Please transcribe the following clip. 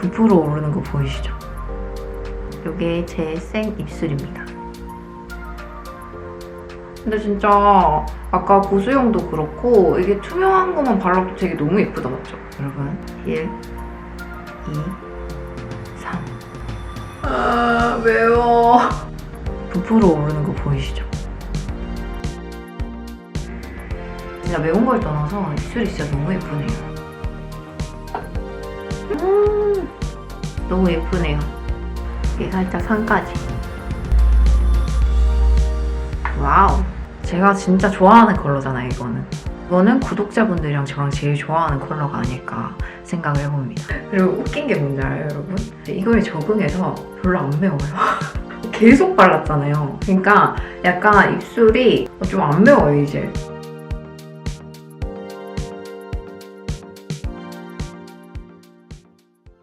부풀어 오르는 거 보이시죠? 이게 제 생 입술입니다. 근데 진짜 아까 보수용도 그렇고 이게 투명한 것만 발라도 되게 너무 예쁘다 맞죠? 여러분 1, 2, 3 아, 매워 부풀어 오르는 거 보이시죠? 진짜 매운 걸 떠나서 입술이 진짜 너무 예쁘네요. 너무 예쁘네요. 이게 살짝 산까지. 와우. 제가 진짜 좋아하는 컬러잖아요, 이거는. 이거는 구독자분들이랑 저랑 제일 좋아하는 컬러가 아닐까 생각을 해봅니다. 그리고 웃긴 게 뭔지 알아요, 여러분? 이거에 적응해서 별로 안 매워요. 계속 발랐잖아요. 그러니까 약간 입술이 좀 안 매워요, 이제.